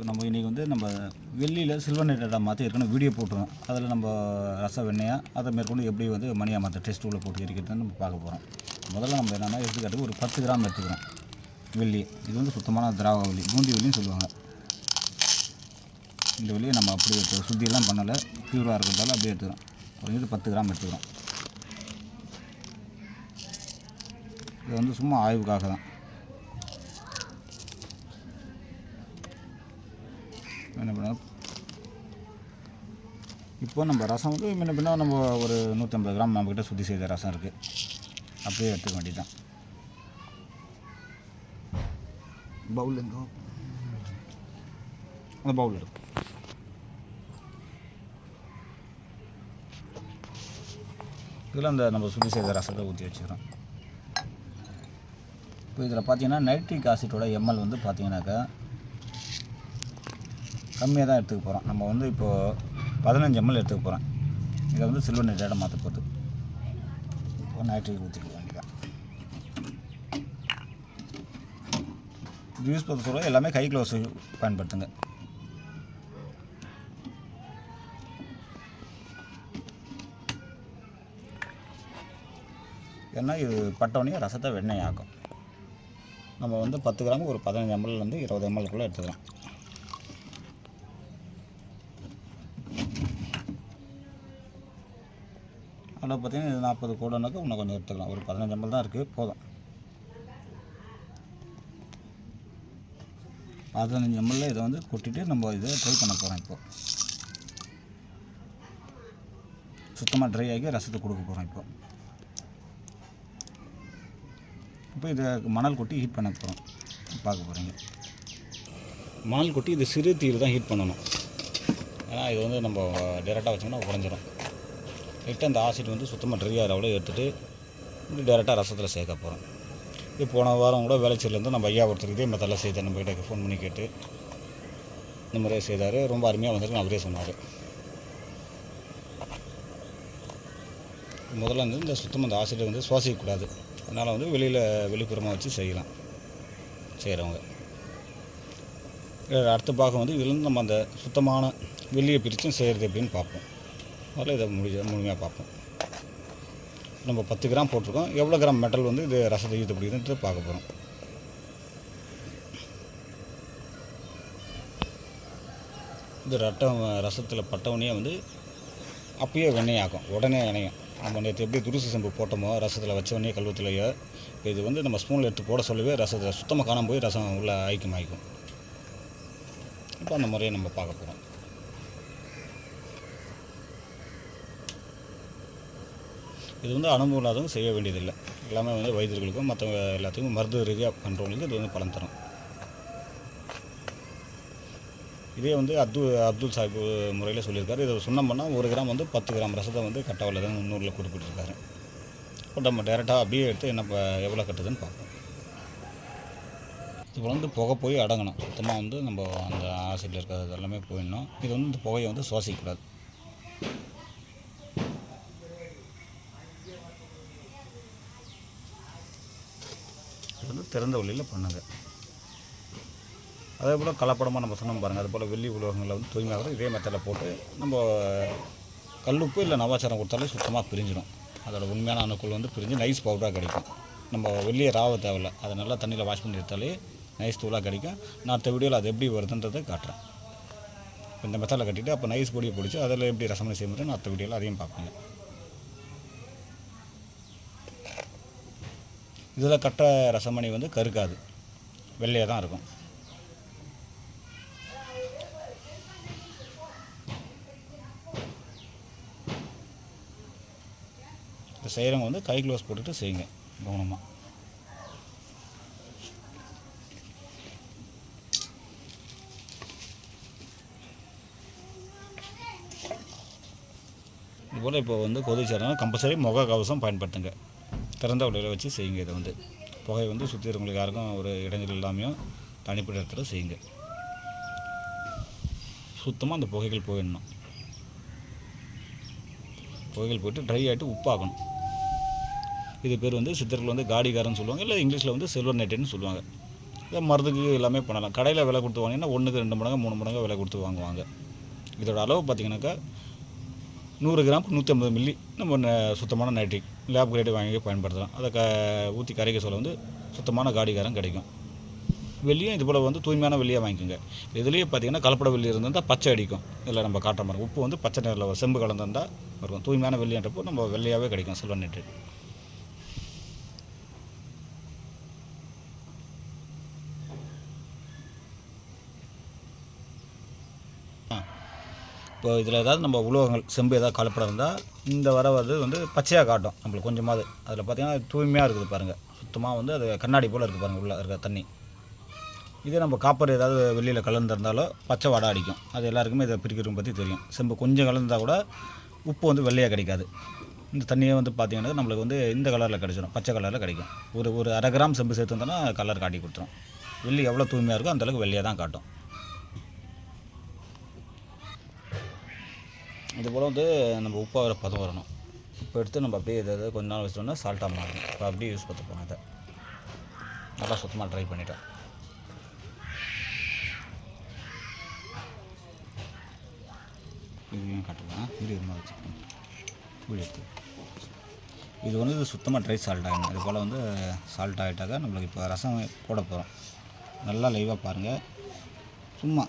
இப்போ நம்ம இன்றைக்கி வந்து நம்ம வெள்ளியில் சில்வர் நைட்டடாக மாற்றி இருக்கணும் வீடியோ போட்டுருவோம் அதில் நம்ம ரச வெண்ணெயாக அதை மேற்கொண்டு எப்படி வந்து மணியாக மாற்ற டெஸ்ட் உள்ள போட்டு எரிக்கிறதுன்னு நம்ம பார்க்க போகிறோம் முதல்ல நம்ம என்னென்னா எடுத்துக்காட்டுக்கு ஒரு பத்து கிராம் எடுத்துக்கிறோம். வெள்ளி. இது வந்து சுத்தமான திராவக வெள்ளி. பூந்தி வெள்ளின்னு சொல்லுவாங்க. இந்த வெள்ளியை நம்ம அப்படி எடுத்து சுத்தியெல்லாம் பண்ணலை. பியூராக இருக்கிறதால அப்படியே எடுத்துக்கிறோம். குறைஞ்சது பத்து கிராம் எடுத்துக்கிறோம். இது வந்து சும்மா ஆய்வுக்காக தான். என்ன பண்ண? இப்போ நம்ம ரசம் வந்து முன்ன பின்ன நம்ம ஒரு நூற்றம்பது கிராம் நம்மக்கிட்ட சுற்றி செய்த ரசம் இருக்குது அப்படியே எடுத்துக்க வேண்டியதுதான். பவுல் எங்கோ? அந்த பவுல் இருக்கு. இதில் அந்த நம்ம சுற்றி செய்த ரசத்தை ஊற்றி வச்சுக்கிறோம். இப்போ இதில் பார்த்தீங்கன்னா நைட்ரிக் ஆசிட்டோட எம்எல் வந்து பார்த்தீங்கன்னாக்கா கம்மியாக தான் எடுத்துக்க போகிறோம் நம்ம வந்து இப்போது பதினஞ்சு எம்எல் எடுத்துக்க போகிறோம் இதை வந்து சில்வர் நைட்ரேட்டை மாற்ற போகுது இப்போ நைட்ரேட் ஊற்றிக்க வேண்டியதான் ஜூஸ் யூஸ் சொல்ல எல்லாமே கை க்ளவுஸ் பயன்படுத்துங்க. ஏன்னா இது பட்டோடனே ரசத்தை வெண்ணெய் ஆக்கும். நம்ம வந்து பத்து கிராம் ஒரு பதினஞ்சு எம்எல்லேருந்து வந்து இருபது எம்எல்குள்ளே எடுத்துக்கலாம். அதில் பார்த்தீங்கன்னா இது நாற்பது கூடனாக்கா இன்னும் கொஞ்சம் எடுத்துக்கலாம். ஒரு பதினஞ்சு எம்எல் தான் இருக்குது போதும். பதினஞ்சு எம்எல்ல இதை வந்து கொட்டிட்டு நம்ம இதை ட்ரை பண்ண போகிறோம் இப்போ. சுத்தமாக ட்ரை ஆகி ரசத்தை கொடுக்க போகிறோம் இப்போ. இப்போ இதை மணல் கொட்டி ஹீட் பண்ண போகிறோம் பார்க்க போகிறீங்க மணல் கொட்டி இது சிறு தீர் தான் ஹீட் பண்ணணும். ஏன்னா இது வந்து நம்ம டேரெக்டாக வச்சோம்னா உடஞ்சிரும். லைட்டாக அந்த ஆசிட் வந்து சுத்தமாக ட்ரை ஆகிற அவ்வளோ எடுத்துகிட்டு இப்படி டேரெக்டாக ரசத்தில் சேர்க்க போகிறோம் இது போன வாரம் கூட வேலைச்சேரிலேருந்து நம்ம ஐயா ஒருத்தருக்கு இதே மெத்தடில் செய்தார். நம்ம கிட்ட ஃபோன் பண்ணி கேட்டு இந்த மாதிரியே செய்தார். ரொம்ப அருமையாக வந்திருக்கு அவரே சொன்னார். முதல்ல வந்து இந்த சுத்தமாக அந்த ஆசிட்டை வந்து சுவாசிக்கக்கூடாது அதனால் வந்து வெளியில் வெளிப்புறமாக வச்சு செய்யலாம். செய்கிறவங்க அடுத்த பாகம் வந்து இதுலேருந்து நம்ம அந்த சுத்தமான வெளியே பிரித்தும் செய்கிறது எப்படின்னு பார்ப்போம். முதல்ல இதை முடிஞ்ச முழுமையாக பார்ப்போம். நம்ம பத்து கிராம் போட்டிருக்கோம். எவ்வளோ கிராம் மெட்டல் வந்து இது ரசத்தை ஈர்த்து பிடிக்குதுன்ட்டு பார்க்க போகிறோம் இது ரட்டம் ரசத்தில் பட்டவனே வந்து அப்பயே வெண்ணெய் உடனே இணையும். நம்ம நேற்று எப்படி துருசு செம்பு போட்டோமோ ரசத்தில் வச்ச உடனே கல்வத்துலையோ இப்போ இது வந்து நம்ம ஸ்பூனில் எடுத்து போட சொல்லவே ரசத்தை சுத்தமாக காணாமல் போய் ரசம் உள்ளே ஆய்க்கும் ஆய்க்கும். இப்போ அந்த முறையை நம்ம பார்க்க போகிறோம் இது வந்து அனுபவம் இல்லாதவங்க செய்ய வேண்டியதில்லை. எல்லாமே வந்து வைத்தியர்களுக்கும் மற்றவங்க எல்லாத்துக்கும் மருந்து ரீதியாக பண்ணுறவங்களுக்கு இது வந்து பலன் தரும். இதே வந்து அப்து அப்துல் சாஹிப் முறையில் சொல்லியிருக்காரு. இதை சொன்னோம்னா ஒரு கிராம் வந்து பத்து கிராம் ரசத்தை வந்து கட்டவில்லை தான் நூறில் குறிப்பிட்டிருக்காரு. இப்போ நம்ம டேரெக்டாக அப்படியே எடுத்து என்ன எவ்வளோ கட்டுதுன்னு பார்ப்போம். இது வந்து புகை போய் அடங்கணும். சுத்தமாக வந்து நம்ம அந்த ஆசிட்டில் இருக்கிறது எல்லாமே போயிடணும். இது வந்து இந்த புகையை வந்து சுவாசிக்கக்கூடாது. திறந்த வழியில் பண்ணுங்க அதே போல் கலப்படமாக நம்ம சொன்னோம் பாருங்கள் அது போல் வெள்ளி உலோகங்களில் வந்து தூய்மையாக இதே மெத்தடில் போட்டு நம்ம கல்லுப்பு இல்லை நவாச்சாரம் கொடுத்தாலே சுத்தமாக பிரிஞ்சிடும். அதோட உண்மையான அணுக்கள் வந்து பிரிஞ்சு நைஸ் பவுடராக கிடைக்கும். நம்ம வெளியே ராவ தேவையில்ல. அதை நல்லா தண்ணியில் வாஷ் பண்ணி எடுத்தாலே நைஸ் தூளாக கிடைக்கும். நான் அடுத்த வீடியோவில் அது எப்படி வருதுன்றதை காட்டுறேன். இந்த மெத்தடில் கட்டிட்டு அப்போ நைஸ் பொடியை பிடிச்சி அதில் எப்படி ரசமணி செய்ய நான் அடுத்த வீடியோவில் அதையும் பார்ப்பேன் இதில் கட்ட ரசமணி வந்து கருக்காது வெள்ளையாக தான் இருக்கும். இப்போ செய்கிறவங்க வந்து கை க்ளோஸ் போட்டுட்டு செய்யுங்க கவனமாக இதுபோல் இப்போ வந்து கொதிச்சாருன்னா கம்பல்சரி முக கவசம் பயன்படுத்துங்க. திறந்த வழியில் வச்சு செய்யுங்க. இதை வந்து புகை வந்து சுற்றி இருக்கவங்களுக்கு யாருக்கும் ஒரு இடைஞ்சல் இல்லாமையும் தனிப்பட்ட இடத்துல செய்யுங்க. சுத்தமாக அந்த புகைகள் போயிடணும். புகைகள் போயிட்டு ட்ரை ஆகிட்டு உப்பாகணும். இது பேர் வந்து சித்தர்கள் வந்து காடிகாரன்னு சொல்லுவாங்க இல்லை இங்கிலீஷில் வந்து சில்வர் நைட்டுன்னு சொல்லுவாங்க. இதை மருந்துக்கு எல்லாமே பண்ணலாம். கடையில் விலை கொடுத்து வாங்கினீங்கன்னா ஒன்றுக்கு ரெண்டு மடங்கு மூணு மடங்கு விலை கொடுத்து வாங்குவாங்க. இதோட அளவு பார்த்திங்கனாக்கா நூறு கிராம் நூற்றி ஐம்பது மில்லி நம்ம ந- சுத்தமான நைட்ரிக் லேப் கிரேடு வாங்கி பயன்படுத்தலாம். அதை க ஊற்றி கரைக்க சொல்ல வந்து சுத்தமான காடிகாரம் கிடைக்கும். வெள்ளியும் இது போல் வந்து தூய்மையான வெள்ளியாக வாங்கிக்கோங்க. இதுலேயே பார்த்தீங்கன்னா கலப்பட வெள்ளி இருந்திருந்தால் பச்சை அடிக்கும். இதில் நம்ம காட்டுற மாதிரி. உப்பு வந்து பச்சை நிறத்தில் செம்பு கலந்துருந்தால் இருக்கும் தூய்மையான வெள்ளின்றப்போ நம்ம வெள்ளையாகவே கிடைக்கும். சில்வர் நைட்ரேட் இப்போ இதில் ஏதாவது நம்ம உலோகங்கள் செம்பு ஏதாவது கலப்படம் இருந்தால் இந்த வர வந்து வந்து பச்சையாக காட்டும் நம்மளுக்கு கொஞ்சமாவது. அதில் பார்த்தீங்கன்னா தூய்மையாக இருக்குது பாருங்கள் சுத்தமாக வந்து அது கண்ணாடி போல் இருக்குது பாருங்கள் உள்ளே இருக்க தண்ணி. இதே நம்ம காப்பர் ஏதாவது வெளியில் கலந்துருந்தாலோ பச்சை வடை அடிக்கும். அது எல்லாருக்குமே இதை பிரிக்கிறவங்க பற்றி தெரியும். செம்பு கொஞ்சம் கலந்தால் கூட உப்பு வந்து வெள்ளையாக கிடைக்காது. இந்த தண்ணியே வந்து பார்த்தீங்கன்னா நம்மளுக்கு வந்து இந்த கலரில் கிடைச்சிடும் பச்சை கலரில் கிடைக்கும். ஒரு ஒரு அரை கிராம் செம்பு சேர்த்துருந்தோன்னா கலர் காட்டி கொடுத்துரும். வெள்ளி எவ்வளோ தூய்மையாக இருக்கோ அந்தளவுக்கு வெள்ளையாக தான் காட்டும். இது போல் வந்து நம்ம உப்பாகிற பதம் வரணும். உப்பு எடுத்து நம்ம அப்படியே இதை கொஞ்ச நாள் வச்சிட்டோம்னா சால்ட்டாக மாறும் இப்போ அப்படியே யூஸ் பண்ண போனோம் அதை நல்லா சுத்தமாக ட்ரை பண்ணிட்டேன். இதையும் காட்டுவேன் இது இருந்தால் வச்சுக்கணும். வீடு எடுத்து. இது வந்து சுத்தமாக ட்ரை சால்ட் ஆகிடும் இது போல் வந்து சால்ட் ஆகிட்டாக்கா நம்மளுக்கு இப்போ ரசம் போட போகிறோம் நல்லா லைவாக பாருங்கள் சும்மா.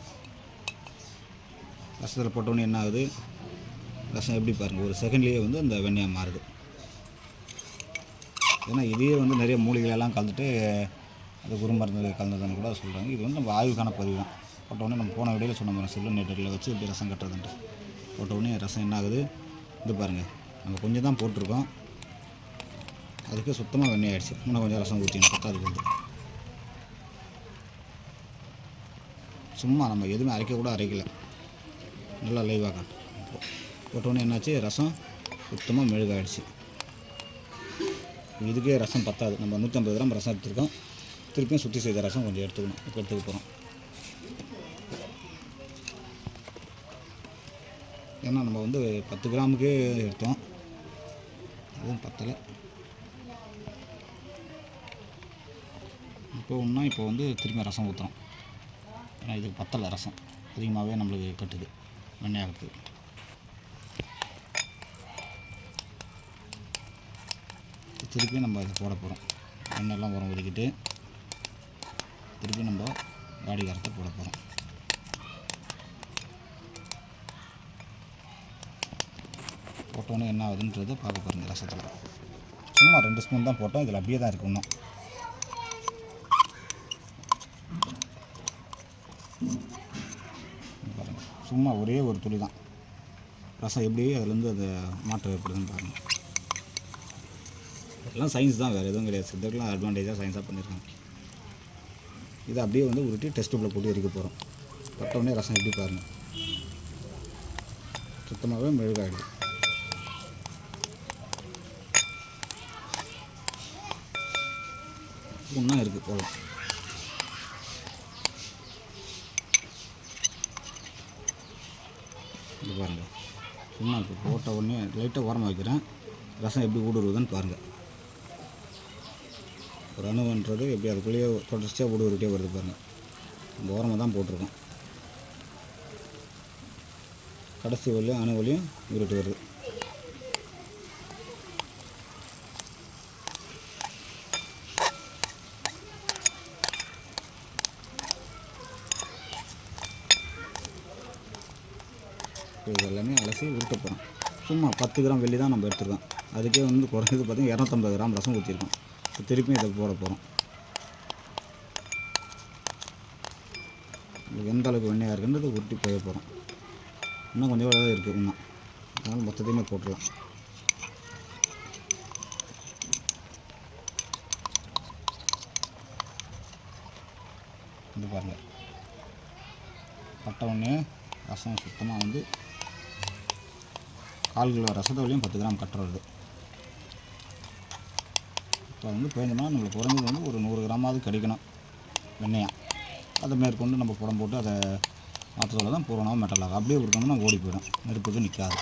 ரசத்தில் போட்டோன்னே என்ன ஆகுது? ரசம் எப்படி பாருங்கள் ஒரு செகண்ட்லேயே வந்து அந்த வெண்ணெய் மாறுது. ஏன்னா இதையே வந்து நிறைய மூலிகையெல்லாம் கலந்துட்டு அது குரு மருந்து கலந்ததுன்னு கூட சொல்கிறாங்க இது வந்து நம்ம ஆய்வுக்கான பதிவு தான். போட்டோடனே நம்ம போன விடையில் சொன்ன மாதிரி செல்லு நெட்டில் வச்சு இப்படி ரசம் கட்டுறதுன்ட்டு. போட்டோடனே ரசம் என்ன ஆகுது? இது பாருங்கள் நம்ம கொஞ்சம் தான் போட்டிருக்கோம். அதுக்கு சுத்தமாக வெண்ணெய் ஆகிடுச்சு இன்னும் கொஞ்சம் ரசம் ஊற்றினோம் பத்தாது வந்து. சும்மா நம்ம எதுவுமே அரைக்க கூட அரைக்கல. நல்லா லைவாக காட்டும். போட்டோன்னே என்னாச்சு? ரசம் சுத்தமாக மெழுகாயிடுச்சு. இதுக்கே ரசம் பத்தாது. நம்ம நூற்றம்பது கிராம் ரசம் எடுத்துருக்கோம். திருப்பியும் சுற்றி செய்த ரசம் கொஞ்சம் எடுத்துக்கணும். இப்போ எடுத்துக்க போகிறோம் ஏன்னா நம்ம வந்து பத்து கிராமுக்கே எடுத்தோம். அதுவும் பத்தலை. இப்போ ஒன்றா இப்போ வந்து திரும்பி ரசம் ஊற்றுறோம் ஏன்னா இதுக்கு பத்தலை ரசம். அதிகமாகவே நம்மளுக்கு கட்டுது. வெண்ணையாகிறதுக்கு திருப்பி நம்ம அதை போட போகிறோம் எண்ணெய்லாம் உரம் ஒதுக்கிட்டு திருப்பி நம்ம காடி கரத்தை போட போகிறோம் போட்டோன்னே என்ன ஆகுதுன்றதை பார்க்க இந்த ரசத்தில். சும்மா ரெண்டு ஸ்பூன் தான் போட்டோம். இதில் அப்படியே தான் இருக்கு இன்னும். சும்மா ஒரே ஒரு துளி தான். ரசம் எப்படி அதுலேருந்து அதை மாற்றம் ஏற்படுதுன்னு பாருங்கள் எல்லாம் சயின்ஸ் தான் வேறு எதுவும் கிடையாது. சித்தர்லாம் அட்வான்டேஜாக சயின்ஸாக பண்ணியிருக்காங்க இதை அப்படியே வந்து உருட்டி டெஸ்ட் டியூப்பில் போட்டு எரிக்க போகிறோம் பட்டவுடனே ரசம் எப்படி பாருங்கள் சுத்தமாகவே மெழுகாயிடுது. ஒன்றா இருக்குது போகலாம் இது பாருங்கள் சும்மா இப்போ போட்ட உடனே லைட்டாக உரமாக வைக்கிறேன். ரசம் எப்படி ஊடுருவதுன்னு பாருங்கள் ஒரு அணுன்றது எப்படி அதுக்குள்ளேயே தொடர்ச்சியாக ஊடுருவிட்டே வருது பாருங்கள் நம்ம ஓரமாக தான் போட்டிருக்கோம். கடைசி வழியும் அணு வழியும் உருட்டு வருது. இது எல்லாமே அலசி உருட்ட போகிறோம் சும்மா பத்து கிராம் வெள்ளி தான் நம்ம எடுத்துருக்கோம். அதுக்கே வந்து குறைஞ்சது பார்த்தீங்கன்னா இரநூத்தம்பது கிராம் ரசம் ஊற்றிருக்கோம் இப்போ திருப்பியும் இதை போட போகிறோம். எந்த அளவுக்கு வெண்ணையாக இருக்குன்றது உருட்டி போய போகிறோம். இன்னும் கொஞ்சம் தான் இருக்குது இன்னும். அதனால் மொத்தத்தையுமே போட்டுடலாம். இது பாருங்கள் பட்ட உடனே ரசம் சுத்தமாக வந்து கால் கிலோ வழியும் பத்து கிராம் கட்டுறது. இப்போ வந்து பேஞ்சோம்னா நம்மளுக்கு குறைஞ்சது வந்து ஒரு நூறு கிராமாவது கிடைக்கணும் வெண்ணெயாக அதை மேற்கொண்டு நம்ம புடம் போட்டு அதை மாற்றத்தோட தான் பூரணமாக மெட்டலாகும் அப்படியே இருக்கணும்னா ஓடி போயிடும். நெருப்புக்கு நிற்காது.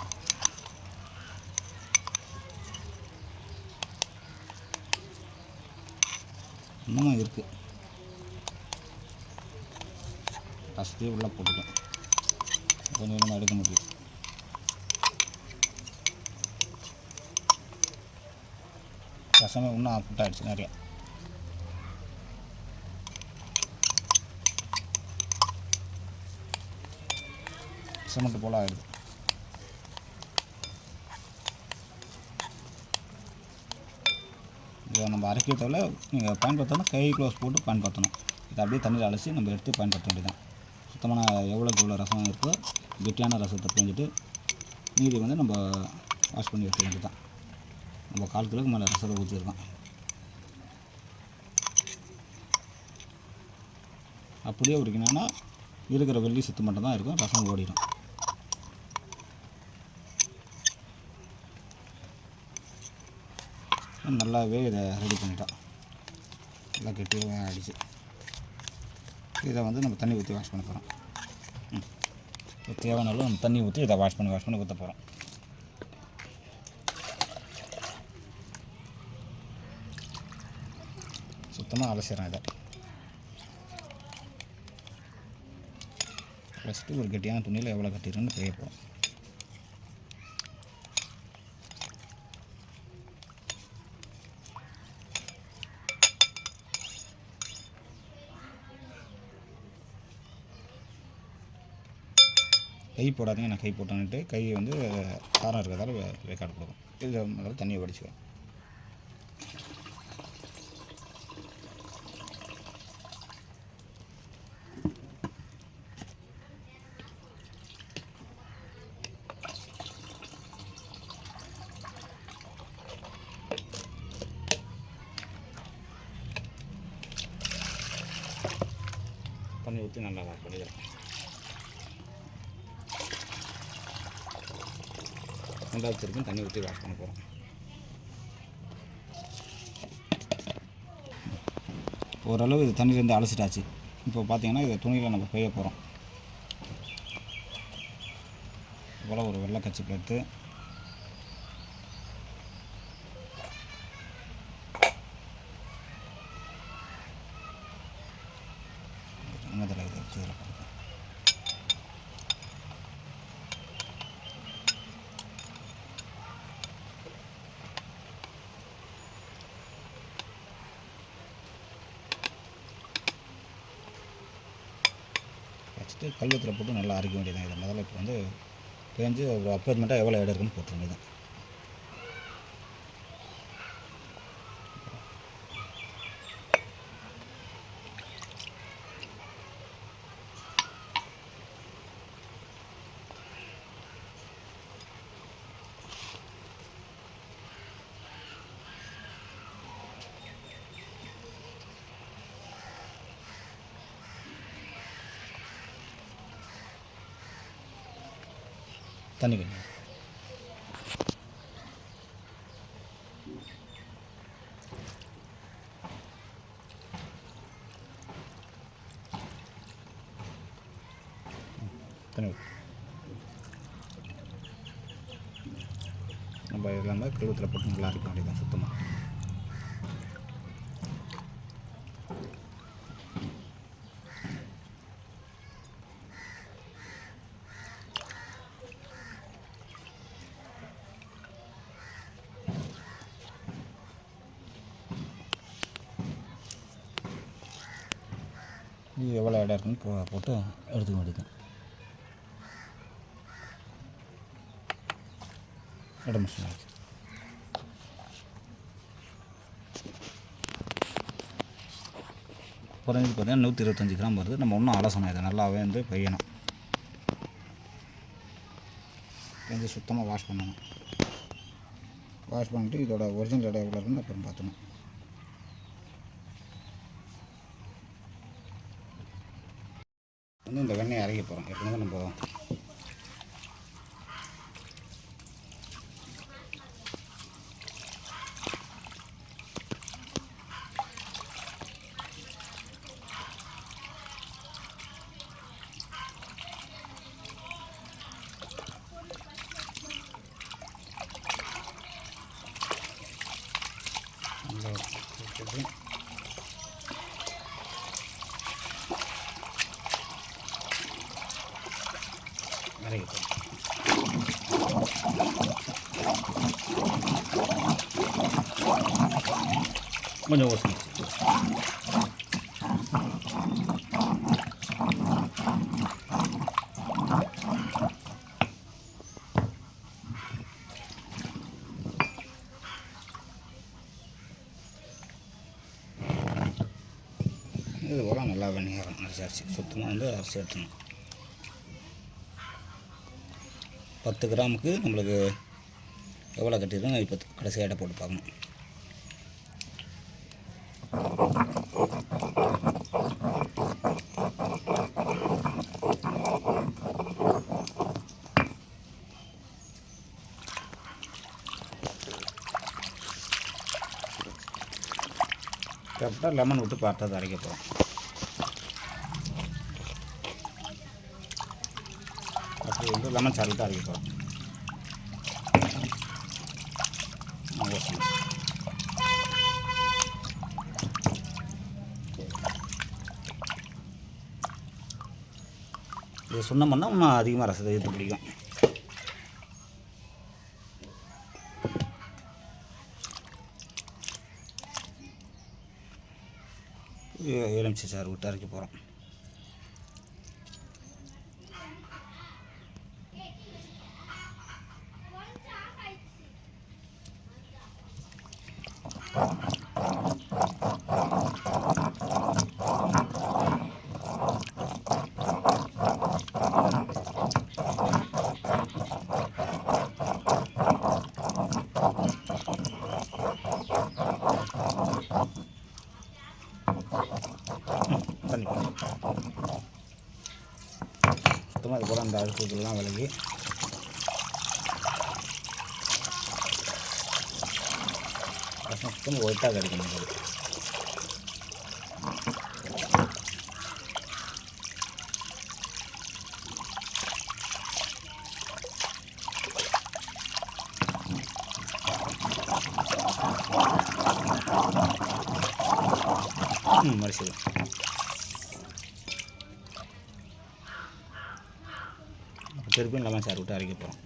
இன்னமும் இருக்குது ரசத்தையே உள்ளே போட்டுக்கும். கொஞ்சம் கொஞ்சமாக எடுக்க முடியும். ரசமே இன்னும் புட்டாயிடுச்சு நிறையா. சிமெண்ட் போல் ஆகிடுது இதை நம்ம அரைக்க தவிர நீங்கள் பயன்படுத்தணும் கை க்ளோஸ் போட்டு பயன்படுத்தணும். இதை அப்படியே தண்ணியில் அலசி நம்ம எடுத்து பயன்படுத்த வேண்டியதான் சுத்தமான எவ்வளோக்கு எவ்வளோ ரசம் இருக்கோ கெட்டியான ரசத்தை பிரிஞ்சிட்டு மீதி வந்து நம்ம வாஷ் பண்ணி வைக்க வேண்டியதான் நம்ம கால் கிலோக்கு மேலே ரசத்தை ஊற்றிருக்கோம் அப்படியே உரிக்கணும்னா இருக்கிற வெள்ளி சுத்து மட்டும் தான் இருக்கும் ரசம் ஓடிடும். நல்லாவே இதை ரெடி பண்ணிட்டோம் நல்லா கெட்டியாக அடிச்சு இதை வந்து நம்ம தண்ணி ஊற்றி வாஷ் பண்ண போகிறோம் தேவையான அளவு நம்ம தண்ணி ஊற்றி இதை வாஷ் பண்ணி வாஷ் பண்ணி ஊற்ற போகிறோம் சுத்தமாக அலசிடுறேன் இதை. ஃபஸ்ட்டு ஒரு கட்டியான துணியில் எவ்வளோ கட்டிடுறேன்னு பெரிய போகிறோம் கை போடாதீங்க நான் கை போட்டேன்ட்டு கை வந்து காரம் இருக்கிறதால வே- வேக்காடு கொடுக்கும். இதில் முதல்ல தண்ணியை வடிச்சுக்கிறோம் வச்சு ஊற்றி நல்லா பண்ணிக்கிறோம் ரெண்டாவது திருப்பும் தண்ணி ஊற்றி வாஷ் பண்ண போகிறோம் ஓரளவு இது தண்ணியிலேருந்து அலசிட்டாச்சு. இப்போ பார்த்தீங்கன்னா இதை துணியில் நம்ம பெய்ய போகிறோம் போல் ஒரு வெள்ளை கச்சிப்பில் எடுத்து என்னதில் இது எடுத்து இதில் போடுறேன். வச்சுட்டு கல்வத்தில் போட்டு நல்லா அரைக்க வேண்டியதான் இதை முதல்ல இப்போ வந்து பேஞ்சு ஒரு அப்பார்ட்மெண்ட்டாக எவ்வளோ இடம் இருக்குன்னு போட்டுற தண்ணி கொஞ்சம் தண்ணி ஊத்து. நம்ம எல்லாமே கழுவத்தில் போட்டு நல்லா இருக்க வேண்டியதான் சுத்தமாக எவ்வளோ இடம் இருக்குன்னு போ போட்டு எடுத்துக்க வேண்டியது இடம் மிஷின் குறைஞ்சி பார்த்தீங்கன்னா நூற்றி இருபத்தஞ்சி கிராம் வருது. நம்ம இன்னும் அலசணும். இதை நல்லாவே வந்து பெய்யணும். கொஞ்சம் சுத்தமாக வாஷ் பண்ணணும். வாஷ் பண்ணிட்டு இதோட ஒரிஜினல் இடம் எவ்வளோ இருக்குன்னு அப்புறம் பார்த்தணும் வந்து இந்த வெண்ணெய் அரைக்க போகிறோம் எப்படின்னா நம்ம நல்லா வச்சுட்டு அரைக்க போகிறோம் கொஞ்சம் ஓசனை இது போல் நல்லா வெண்ணியாரம் அரிசி அரிசி. சுத்தமாக வந்து அரிசி எடுத்துணும் பத்து கிராமுக்கு நம்மளுக்கு எவ்வளோ கட்டியிருக்கோம்? இப்போ கடைசியாக போட்டு பார்க்கணும். கரெக்டாக லெமன் விட்டு பார்த்தா அரைக்க போகிறோம் அப்படி வந்து லெமன் சாறு விட்டு அரைக்க போகிறோம் சுண்ணம் பண்ணால் இன்னும் அதிகமாக ரசத்தை எடுத்து பிடிக்கும் எலுமிச்சை சாறு விட்டு அரைக்க போகிறோம் தண்ணி சுத்தமாக இது விலகி ரசம் சுத்தமாக ஒயிட்டாக கிடைக்கும் திருப்பியும் லெமன் சாறு விட்டு அரைக்க போகிறோம்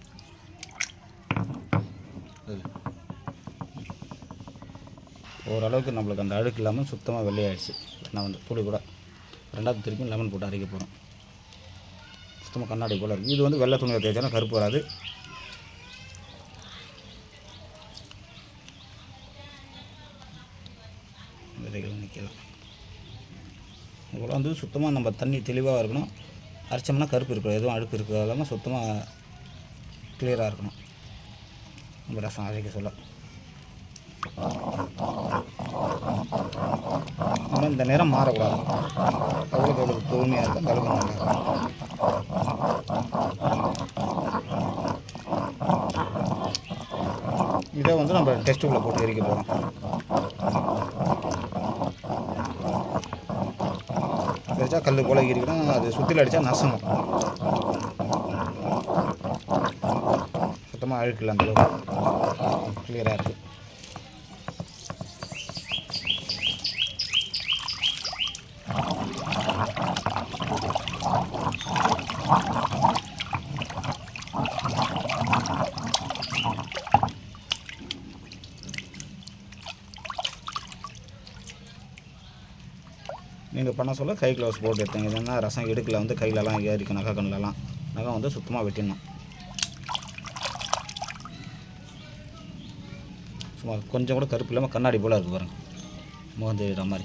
ஓரளவுக்கு நம்மளுக்கு அந்த அழுக்கு இல்லாமல் சுத்தமாக வெள்ளையாயிடுச்சு. நான் வந்து புளி கூட ரெண்டாவது திருப்பியும் லெமன் போட்டு அரைக்க போகிறோம் சுத்தமாக கண்ணாடி போல் இருக்குது இது வந்து வெள்ளை துணியை தேய்ச்சாலும் கருப்பு வராது. விதைகள் நிற்கலாம். இவ்வளோ வந்து சுத்தமாக நம்ம தண்ணி தெளிவாக இருக்கணும். அரைச்சோம்னா கருப்பு இருக்கணும் எதுவும் அழுக்கு இல்லாமல் சுத்தமாக கிளியராக இருக்கணும். நம்ம ரசம் அரைக்க சொல்ல. ஆனால் இந்த நேரம் மாறக்கூடாது. அவ்வளோக்கு எவ்வளோ தூய்மையாக இருக்கும் கழுவு நல்லா இருக்கும் இதை வந்து நம்ம டெஸ்ட்டுக்குள்ளே போட்டு எரிக்க போகிறோம் அடித்தா கல் போல இருக்கணும் அது சுற்றில் அடித்தா நாசம். சுத்தமாக அழுக்கல அந்த கிளியராக இருக்குது நீங்கள் பண்ண சொல்ல கை க்ளவுஸ் போட்டு எடுத்தேன். இல்லைன்னா ரசம் இடுக்கில் வந்து கையிலலாம் ஏறிக்கும் நகை கண்ணிலலாம். நகை வந்து சுத்தமாக வெட்டிடணும். சும்மா கொஞ்சம் கூட கருப்பு இல்லாமல் கண்ணாடி போல் இருக்குது பாருங்கள் முகம் தெரிகிற மாதிரி.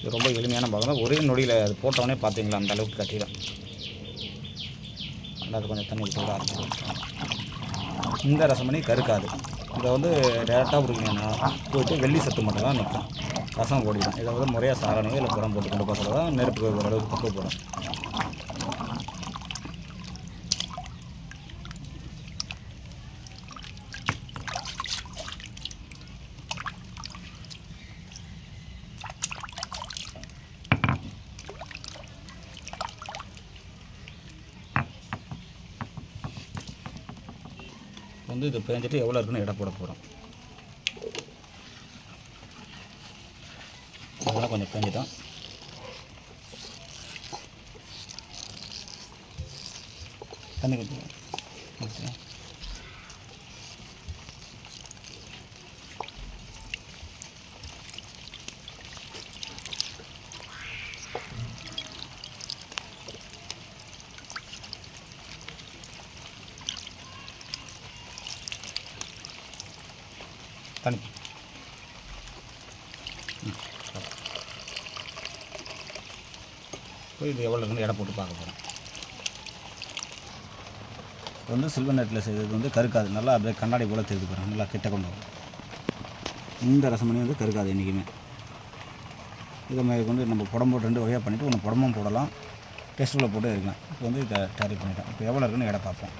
இது ரொம்ப எளிமையான பாகம் ஒரே நொடியில் அது போட்டவொடனே பார்த்தீங்களா அந்த அளவுக்கு கட்டிடும் ரெண்டாவது கொஞ்சம் தண்ணி சூடாக இருக்கும் இந்த ரசமணி கருக்காது. இதை வந்து டேரெக்டாக பிடிக்கணும்னா போயிட்டு வெள்ளி சத்து மட்டும் தான் நிற்கும். ரசம் போடிடும் இதை வந்து முறையாக சாரணையோ இல்லை புறம் போட்டு கொண்டு போகிறதா தான் நெருப்பு ஓரளவுக்கு பக்கம் போடும் வந்து இது பேஞ்சிட்டு எவ்வளோ இருக்குன்னு எடை போட போகிறோம் அதெல்லாம் கொஞ்சம் பேஞ்சிட்டோம். தண்ணி கொஞ்சம் இது எவ்வளோ இருக்குன்னு எடை போட்டு பார்க்க போகிறோம் இது வந்து சில்வர் நெட்டில் செய்தது வந்து கருக்காது. நல்லா அப்படியே கண்ணாடி போல் தெரிஞ்சு போகிறேன் நல்லா கிட்ட கொண்டு வரும். இந்த ரசமணி வந்து கருக்காது என்றைக்குமே இதை மாதிரி கொண்டு நம்ம புடம்பு ரெண்டு வகையாக பண்ணிவிட்டு ஒன்று புடம்பும் போடலாம். டெஸ்ட்டில் போட்டு இருக்கலாம். இப்போ வந்து இதை டேரி பண்ணிட்டோம். இப்போ எவ்வளோ இருக்குன்னு எடை பார்ப்போம்.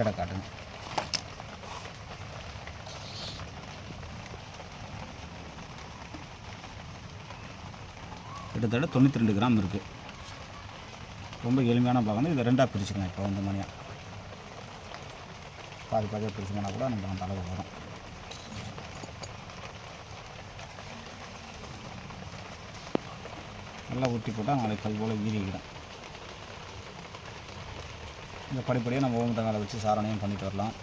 எடை காட்டுங்க. கிட்டத்தட்ட தொண்ணூற்றி ரெண்டு கிராம் இருக்குது ரொம்ப எளிமையான பாகம் இதை ரெண்டாக பிரிச்சுக்கலாம் இப்போ வந்து மணியாக பாதி பாதியாக பிரிச்சுக்கோனா கூட நம்ம அந்த அளவு வரும். நல்லா ஊற்றி போட்டால் நாளைக்கு கல் போல் வீரிக்கிடும் இந்த படிப்படியாக நம்ம ஓமத்தங்காலை மேலே வச்சு சாரணையும் பண்ணிட்டு வரலாம்.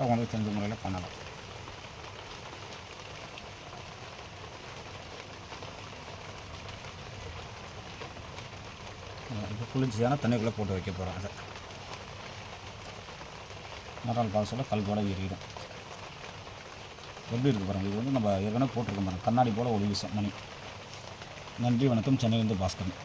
அவங்களுக்கு தெரிஞ்ச முறையில் பண்ணலாம் இப்போ குளிர்ச்சியான தண்ணிக்குள்ளே போட்டு வைக்க போகிறோம் அதை. மறுநாள் பார்க்க சொல்ல ஏறிடும். எப்படி இருக்கு பாருங்கள் இது வந்து நம்ம ஏற்கனவே போட்டிருக்கோம் பாருங்கள் கண்ணாடி போல் ஒளி வீசும் மணி. நன்றி வணக்கம் சென்னையிலேருந்து பாஸ்கரன்.